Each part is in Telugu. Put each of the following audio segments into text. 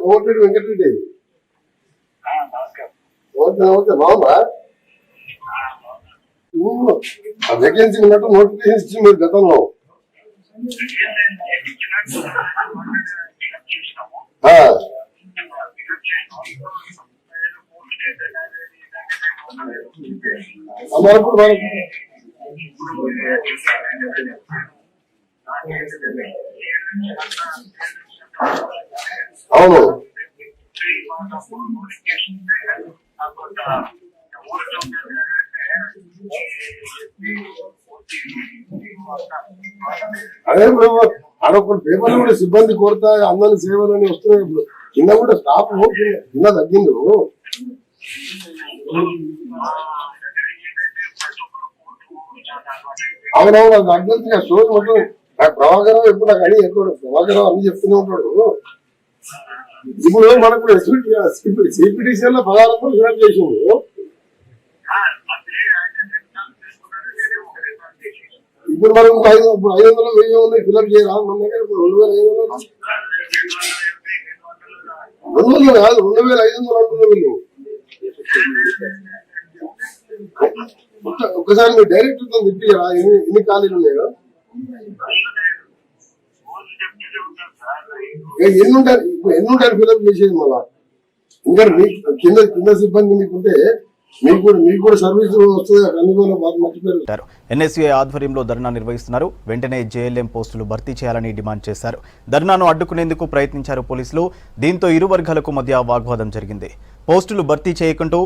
కోమటిరెడ్డి వెంకటరెడ్డి. ఓకే బాగుందా వేకెన్సీ ఉన్నట్టు నోటిఫికేషన్ ఇచ్చింది మీరు గతంలో. ఆ, అవును. అదే ఇప్పుడు అదొకటి పేపర్లు కూడా సిబ్బంది కోరుతా అందరి సేవలని వస్తున్నాయి ఇప్పుడు. కింద కూడా స్టాఫ్ కింద తగ్గింది అవునవును అది నాకు తెలుసు కదా, షో మొత్తం నాకు ప్రభాకరం ఎప్పుడు నాకు అడిగి ఎప్పుడు ప్రభాకరం అన్ని చెప్తూనే ఉంటాడు ఇప్పుడు మనకు సిపిటిసిఎల్లో పదహారు వందలు ఫిలప్ ఇప్పుడు మనం ఇంకా ఐదు ఇప్పుడు ఐదు వందలు వెయ్యి ఉన్నాయి ఫిలప్ చేయరా? మన దగ్గర ఇప్పుడు రెండు వేల ఐదు వందలు. రెండు వందలు కాదు రెండు వేల ఐదు వందలు అంటున్నారు వీళ్ళు. ఒక్కసారి మీరు డైరెక్టర్తో తిప్పిరా ఎన్ని ఎన్ని ఖాళీలు ఉన్నాయో? ఏ, ఎన్ని ఉంటారు? ఎన్ని ఉంటారు ఫిలప్ చేసేది మళ్ళా? ఇంకా మీ కింద కింద సిబ్బంది మీకుంటే ఎన్ఎస్యూఐ ఆధ్వర్యంలో ధర్నా నిర్వహిస్తున్నారు. వెంటనే జేఎల్ఎం పోస్టులు భర్తీ చేయాలని డిమాండ్ చేశారు. ధర్నాను అడ్డుకునేందుకు ప్రయత్నించారు పోలీసులు. దీంతో ఇరు వర్గాలకు మధ్య వాగ్వాదం జరిగింది. పోస్టులు భర్తీ చేయకుంటూ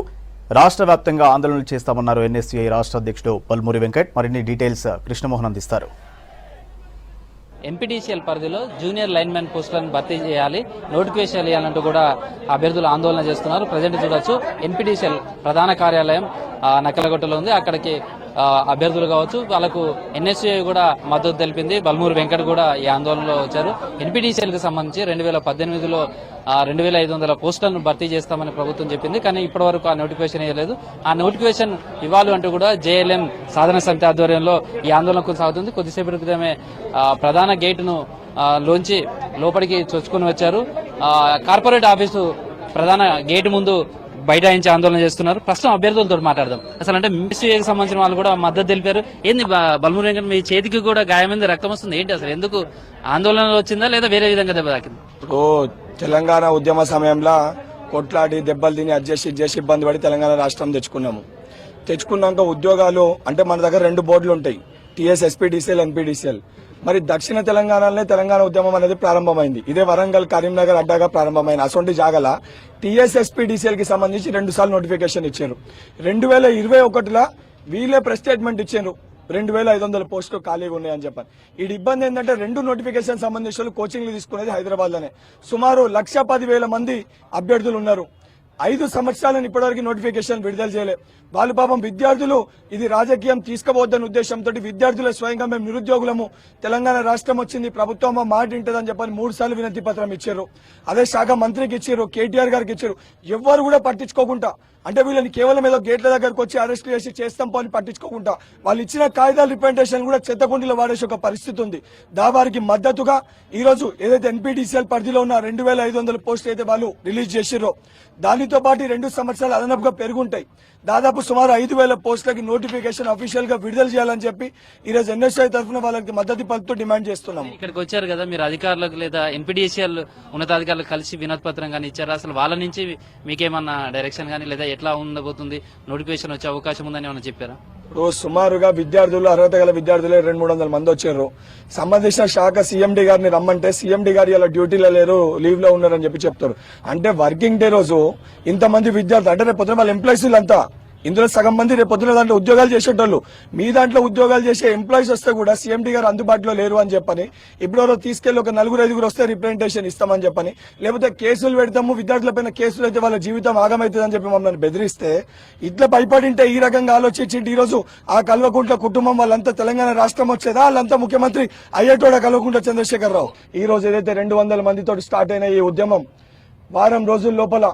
రాష్ట్ర వ్యాప్తంగా ఆందోళనలు చేస్తామన్నారు ఎన్ఎస్సీఐ రాష్ట్ర అధ్యక్షుడు పల్మూరి వెంకట్. మరిన్ని డీటెయిల్స్ కృష్ణమోహన్ అందిస్తారు. ఎంపీటీసీఎల్ పరిధిలో జూనియర్ లైన్మెన్ పోస్టులను భర్తీ చేయాలి నోటిఫికేషన్ చేయాలంటూ కూడా అభ్యర్థులు ఆందోళన చేస్తున్నారు. ప్రజెంట్ చూడొచ్చు ఎంపీటీసీఎల్ ప్రధాన కార్యాలయం నకలగొట్టలో నక్కలగొట్టలో ఉంది. అక్కడికి అభ్యర్థులు కావచ్చు వాళ్ళకు ఎన్ఎస్యూ కూడా మద్దతు తెలిపింది. బల్మూరు వెంకట్ కూడా ఈ ఆందోళనలో వచ్చారు. ఎన్పిటిసిఎల్కి సంబంధించి రెండు వేల పద్దెనిమిదిలో రెండు వేల ఐదు వందల పోస్టులను భర్తీ చేస్తామని ప్రభుత్వం చెప్పింది. కానీ ఇప్పటి వరకు ఆ నోటిఫికేషన్ ఇవ్వలేదు. ఆ నోటిఫికేషన్ ఇవ్వాలి అంటూ కూడా జేఎల్ఎం సాధన సమితి ఆధ్వర్యంలో ఈ ఆందోళన కొనసాగుతుంది. కొద్దిసేపటి క్రితమే ప్రధాన గేటును లోంచి లోపలికి చొచ్చుకుని వచ్చారు. కార్పొరేట్ ఆఫీసు ప్రధాన గేటు ముందు బైఠాయించి ఆందోళన చేస్తున్నారు. ప్రస్తుతం అభ్యర్థులతో మాట్లాడదాం. అసలు అంటే మిస్యూఏకి సంబంధించిన వాళ్ళు కూడా మద్దతు తెలిపారు. ఏంది బ- బల్మూరు వెంకట మీ చేతికి కూడా గాయమైంది రక్తం వస్తుంది? ఏంటి అసలు? ఎందుకు ఆందోళన వచ్చిందా లేదా వేరే విధంగా దెబ్బ తాకింది? ఇప్పుడు తెలంగాణ ఉద్యమ సమయంలో కొట్లాడి దెబ్బలు తిని అడ్జస్ట్ చేసి ఇబ్బంది పడి తెలంగాణ రాష్ట్రం తెచ్చుకున్నాము. తెచ్చుకున్నాక ఉద్యోగాలు అంటే మన దగ్గర రెండు బోర్డులు ఉంటాయి. టీఎస్ ఎస్పీడీసీఎల్ ఎన్పీడీసీఎల్ మరి దక్షిణ తెలంగాణలోనే తెలంగాణ ఉద్యమం అనేది ప్రారంభమైంది. ఇదే వరంగల్ కరీంనగర్ అడ్డాగా ప్రారంభమైన అసొంటి జాగల టీఎస్ఎస్పీడీసీఎల్కి సంబంధించి రెండు సార్లు నోటిఫికేషన్ ఇచ్చారు. రెండు వేల ఇరవై ఒకటిలో వీళ్ళే ప్రెస్ స్టేట్మెంట్ ఇచ్చారు. రెండు వేల ఐదు వందల పోస్టులు ఖాళీగా ఉన్నాయని చెప్పాను ఈ ఇబ్బంది ఏంటంటే రెండు నోటిఫికేషన్ సంబంధించిన కోచింగ్లు తీసుకునేది హైదరాబాద్లోనే సుమారు లక్ష పది వేల మంది అభ్యర్థులు ఉన్నారు. ఐదు సంవత్సరాలను ఇప్పటివరకు నోటిఫికేషన్ విడుదల చేయలే. వాళ్ళు పాపం విద్యార్థులు ఇది రాజకీయం తీసుకోవద్దన్న ఉద్దేశంతో విద్యార్థుల స్వయంగా మేము నిరుద్యోగులము. తెలంగాణ రాష్ట్రం వచ్చింది ప్రభుత్వం మా మాట ఉంటుందని చెప్పని మూడు సార్లు వినతి పత్రం ఇచ్చారు. అదే శాఖ మంత్రికి ఇచ్చారు కేటీఆర్ గారికి ఇచ్చారు. ఎవ్వరు కూడా పట్టించుకోకుండా. అంటే వీళ్ళని కేవలం ఏదో గేట్ల దగ్గరకు వచ్చి అరెస్ట్ చేసి చేస్తాం పని పట్టించుకోకుండా. వాళ్ళు ఇచ్చిన కాగితాల రిప్రజెంటేషన్ కూడా చెత్తకుండీలో వాడేసి ఒక పరిస్థితి ఉంది. దావారికి మద్దతుగా ఈ రోజు ఏదైతే ఎన్పిటిసిఎల్ పరిధిలో ఉన్న రెండు వేల ఐదు వందల అయితే వాళ్ళు రిలీజ్ చేసిరో దానితో పాటు రెండు సంవత్సరాలు అదనపుగా పెరుగుంటాయి. దాదాపు సుమారు ఐదు వేల పోస్టులకి నోటిఫికేషన్ అఫీషియల్గా విడుదల చేయాలని చెప్పి ఈ రోజు ఎన్ఎస్ఐ తరఫున వాళ్ళకి మద్దతు పలుకుతూ డిమాండ్ చేస్తున్నాం ఇక్కడికి వచ్చారు కదా మీరు అధికారులకు లేదా ఎన్పీడీసీఎల్ ఉన్నతాధికారులకు కలిసి వినతి పత్రం కానీ ఇచ్చారు? అసలు వాళ్ళ నుంచి మీకేమన్నా డైరెక్షన్ కానీ లేదా ఎట్లా ఉండబోతుంది? నోటిఫికేషన్ వచ్చే అవకాశం ఉందని ఏమన్నా చెప్పారా? రోజు సుమారుగా విద్యార్థులు అర్హత గల విద్యార్థులే రెండు మూడు వందల మంది వచ్చారు. సంబంధించిన శాఖ సీఎండీ గారిని రమ్మంటే సీఎండీ గారు ఇలా డ్యూటీలో లేరు లీవ్లో ఉన్నారని చెప్పి చెప్తారు. అంటే వర్కింగ్ డే రోజు ఇంతమంది విద్యార్థులు అంటే రేపు పొద్దున వాళ్ళ ఎంప్లాయీస్ అంతా ఇందులో సగం మంది రేపు పొద్దున దాంట్లో ఉద్యోగాలు చేసేటోళ్ళు. మీ దాంట్లో ఉద్యోగాలు చేసే ఎంప్లాయీస్ వస్తే కూడా సీఎండీ గారు అందుబాటులో లేరు అని చెప్పని ఇప్పుడెవరో తీసుకెళ్ళి తీసుకెళ్ళి ఒక నలుగురు ఐదుగురు వస్తే రిప్రజెంటేషన్ ఇస్తామని చెప్పని లేకపోతే కేసులు పెడతాము విద్యార్థులపైన కేసులు అయితే వాళ్ళ జీవితం ఆగమవుతుంది అని చెప్పి మమ్మల్ని బెదిరిస్తే ఇట్లా భయపడింటే ఈ రకంగా ఆలోచించి ఈ రోజు ఆ కల్వకుంట్ల కుటుంబం వాళ్ళంతా తెలంగాణ రాష్ట్రం వచ్చేదా? వాళ్ళంతా ముఖ్యమంత్రి అయ్యేటోడ కల్వకుంట్ల చంద్రశేఖరరావు? ఈ రోజు ఏదైతే రెండు వందల మందితో స్టార్ట్ అయిన ఈ ఉద్యమం వారం రోజుల లోపల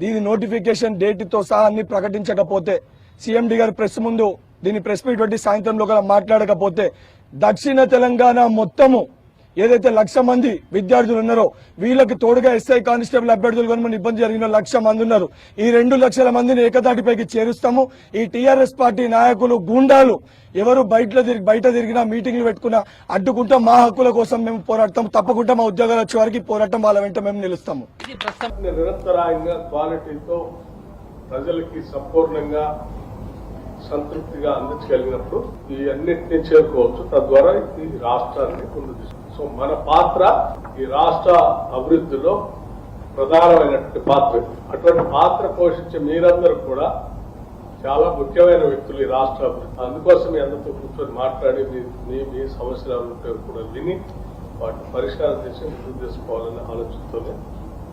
దీని నోటిఫికేషన్ డేట్తో సహా అన్ని ప్రకటించకపోతే సీఎండి గారు ప్రెస్ ముందు దీని ప్రెస్ మీట్ పెట్టి సాయంత్రంలో మాట్లాడకపోతే దక్షిణ తెలంగాణ మొత్తము ఏదైతే లక్ష మంది విద్యార్థులు ఉన్నారో వీళ్ళకి తోడుగా ఎస్ఐ కానిస్టేబుల్ అభ్యర్థులు కనుక ఇబ్బంది జరిగిన లక్ష మంది ఉన్నారు. ఈ రెండు లక్షల మందిని ఏకదాటిపైకి చేరుస్తాము. ఈ టీఆర్ఎస్ పార్టీ నాయకులు గూండాలు ఎవరు బయట తిరిగి బయట తిరిగినా మీటింగ్లు పెట్టుకున్నా అడ్డుకుంటాం. మా హక్కుల కోసం మేము పోరాడతాం. తప్పకుండా మా ఉద్యోగాలు వచ్చే వారికి పోరాటం వాళ్ళ వెంట మేము నిలుస్తాము. నిరంతరాయంగా క్వాలిటీతో ప్రజలకి సంపూర్ణంగా సంతృప్తిగా అందించగలిగినప్పుడు ఈ అన్నిటిని చేరుకోవచ్చు. తద్వారా ఈ రాష్ట్రాన్ని ముందు సో మన పాత్ర ఈ రాష్ట్ర అభివృద్ధిలో ప్రధానమైనటువంటి పాత్ర. అటువంటి పాత్ర పోషించే మీరందరూ కూడా చాలా ముఖ్యమైన వ్యక్తులు ఈ రాష్ట్ర అభివృద్ధి. అందుకోసం మీ అందరితో కూర్చొని మాట్లాడి మీ మీ మీ సమస్యలు కూడా విని వాటిని పరిష్కారం చేసి ముందుకు తీసుకోవాలనే ఆలోచనతోనే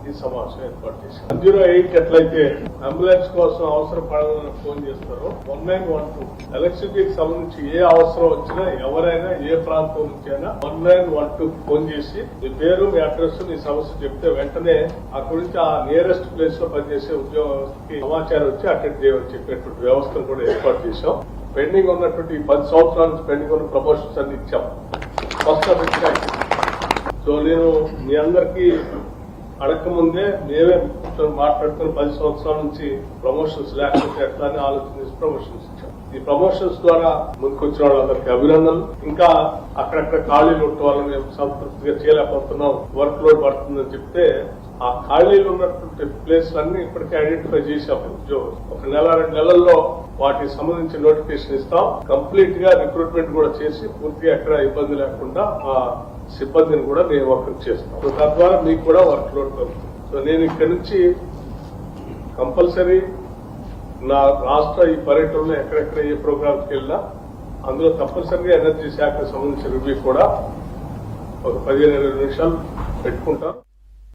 ఈ సమావేశం ఏర్పాటు చేశారు. జీరో ఎయిట్ ఎట్లయితే అంబులెన్స్ కోసం అవసరం పడాలని ఫోన్ చేస్తారో వన్ నైన్ వన్ టూ ఎలక్ట్రిసిటీకి సంబంధించి ఏ అవసరం వచ్చినా ఎవరైనా ఏ ప్రాంతం నుంచి అయినా one nine one two phone చేసి మీ పేరు మీ అడ్రస్ మీ సమస్య చెప్తే వెంటనే అక్కడి నుంచి ఆ నియరెస్ట్ ప్లేస్లో పనిచేసే ఉద్యోగస్తుకి సమాచారం వచ్చి అటెండ్ చేయమని చెప్పేటువంటి వ్యవస్థను కూడా ఏర్పాటు చేశాం. పెండింగ్ ఉన్నటువంటి పది సంవత్సరాల నుంచి పెండింగ్ ఉన్న ప్రమోషన్స్ అన్ని ఇచ్చాం. ఫస్ట్ సో నేను మీ అందరికీ అడగక ముందే మేమే మాట్లాడుకుని పది సంవత్సరాల నుంచి ప్రమోషన్స్ లేకపోతే ఎట్లా అని ఆలోచించి ప్రమోషన్స్ ఇచ్చాం. ఈ ప్రమోషన్స్ ద్వారా ముందుకు వచ్చిన వాళ్ళందరికీ అభినందనలు. ఇంకా అక్కడక్కడ ఖాళీలు ఉంటే వాళ్ళని మేము సంతృప్తిగా చేయలేకపోతున్నాం. వర్క్ లోడ్ పడుతుందని చెప్తే ఆ ఖాళీలు ఉన్నటువంటి ప్లేస్ అన్ని ఇప్పటికే ఐడెంటిఫై చేశాం ఉద్యోగం ఒక నెల రెండు నెలల్లో వాటికి సంబంధించి నోటిఫికేషన్ ఇస్తాం. కంప్లీట్గా రిక్రూట్మెంట్ కూడా చేసి పూర్తిగా ఎక్కడ ఇబ్బంది లేకుండా సిబ్బందిని కూడా నియామకం చేస్తాం సో తద్వారా మీకు కూడా వర్క్ లోడ్ కలుగుతుంది సో నేను ఇక్కడ నుంచి కంపల్సరీ నా రాష్ట్ర ఈ పర్యటనలో ఎక్కడెక్కడ ఏ ప్రోగ్రామ్స్కి వెళ్ళినా అందులో తప్పనిసరిగా ఎనర్జీ శాఖకు సంబంధించిన రివ్యూ కూడా ఒక పదిహేను ఇరవై నిమిషాలు పెట్టుకుంటాం.